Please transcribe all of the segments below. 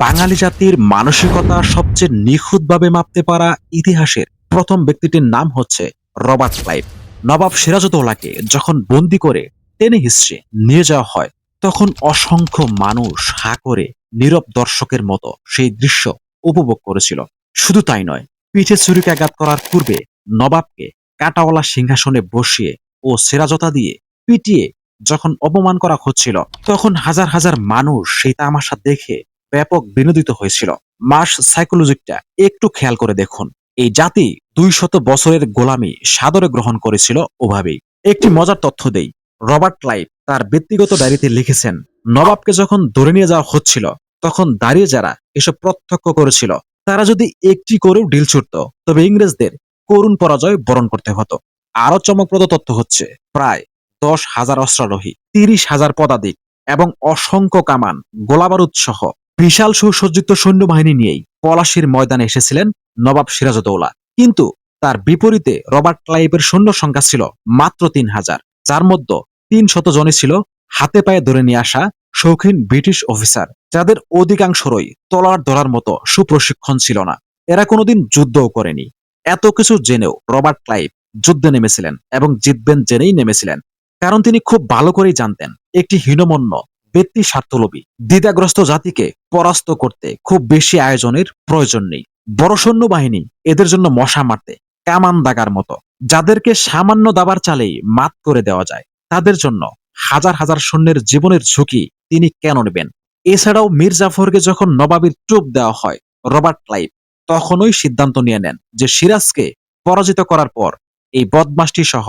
বাঙালি জাতির মানসিকতা সবচেয়ে নিখুঁতভাবে মাপতে পারা ইতিহাসের প্রথম ব্যক্তিটির নাম হচ্ছে রবার্ট ক্লাইভ। নবাব সিরাজউদ্দৌলাকে যখন বন্দি করে টেনে হিস্ট্রি নিয়ে যাওয়া হয়, তখন অসংখ্য মানুষ হা করে নীরব দর্শকের মতো সেই দৃশ্য উপভোগ করেছিল। শুধু তাই নয়, পিঠে ছুরিকাঘাত করার পূর্বে নবাবকে কাটাওয়ালা সিংহাসনে বসিয়ে ও সেরাজতা দিয়ে পিটিয়ে যখন অপমান করা হচ্ছিল, তখন হাজার হাজার মানুষ সেই তামাশা দেখে ব্যাপক বিনোদিত হয়েছিল। মাস সাইকোলজিকটা একটু খেয়াল করে দেখুন। এই জাতি দুই শত বছরের গোলামি সাদরে গ্রহণ করেছিল ওভাবেই। একটি মজার তথ্য দেই। রবার্ট ক্লাইভ তার ব্যক্তিগত ডায়েরিতে লিখেছেন, নবাবকে যখন ধরে নিয়ে যাওয়া হচ্ছিল, তখন দাঁড়িয়ে যারা এসব প্রত্যক্ষ করেছিল, তারা যদি একটি করেও ডিল ছুটত, তবে ইংরেজদের করুণ পরাজয় বরণ করতে হতো। আরও চমকপ্রদ তথ্য হচ্ছে, প্রায় দশ হাজার অস্ত্রারোহী, তিরিশ হাজার পদাতিক এবং অসংখ্য কামান, গোলাবারুদ সহ বিশাল সুসজ্জিত সৈন্যবাহিনী নিয়েই পলাশির ময়দানে এসেছিলেন নবাব সিরাজউদ্দৌলা। কিন্তু তার বিপরীতে রবার্ট ক্লাইভের সৈন্য সংখ্যা ছিল মাত্র তিন হাজার, যার মধ্যে তিন শত জনই ছিল হাতে পায়ে ধরে নিয়ে আসা শৌখিন ব্রিটিশ অফিসার, যাদের অধিকাংশরই তলার ধরার মতো সুপ্রশিক্ষণ ছিল না। এরা কোনোদিন যুদ্ধও করেনি। এত কিছু জেনেও রবার্ট ক্লাইভ যুদ্ধে নেমেছিলেন এবং জিতবেন জেনেই নেমেছিলেন, কারণ তিনি খুব ভালো করেই জানতেন, একটি হীনমন্য ব্যক্তি স্বার্থলোভী, দ্বিধাগ্রস্ত জাতিকে পরাস্ত করতে খুব বেশি আয়োজনের প্রয়োজন নেই। বড় সৈন্যবাহিনী এদের জন্য মশা মারতে কামান দাগার মতো, যাদেরকে সামান্য দাবার চালেই মাত করে দেওয়া যায়, তাদের জন্য হাজার হাজার সৈন্যের জীবনের ঝুঁকি তিনি কেন নেবেন? এছাড়াও মীর জাফরকে যখন নবাবের টুপ দেওয়া হয়, রবার্ট ক্লাইভ, তখনই সিদ্ধান্ত নিয়ে নেন যে সিরাজকে পরাজিত করার পর এই বদমাসটি সহ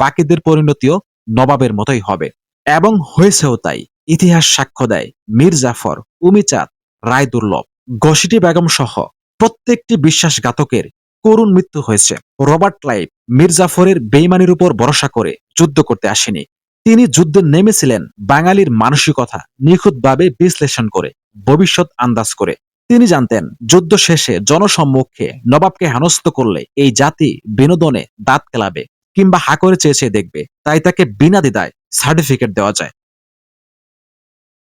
বাকিদের পরিণতিও নবাবের মতোই হবে। এবং হয়েছেও তাই। ইতিহাস সাক্ষ্য দেয় মীর জাফর উমিচাঁদ রায় দুর্লভ গসিটি বেগম সহ প্রত্যেকটি বিশ্বাসঘাতকের করুণ মৃত্যু হয়েছে। রবার্ট ক্লাইভ মীর জাফরের বেইমানির উপর ভরসা করে যুদ্ধ করতে আসেনি। তিনি যুদ্ধে নেমেছিলেন বাঙালির মানসিকতা নিখুঁতভাবে বিশ্লেষণ করে, ভবিষ্যৎ আন্দাজ করে। তিনি জানতেন, যুদ্ধ শেষে জনসম্মুখে নবাবকে হেনস্থ করলে এই জাতি বিনোদনে দাঁত কেলাবে, কিংবা হা করে চেয়ে চেয়ে দেখবে, তাই তাকে বিনা দ্বিধায় সার্টিফিকেট দেওয়া যায়।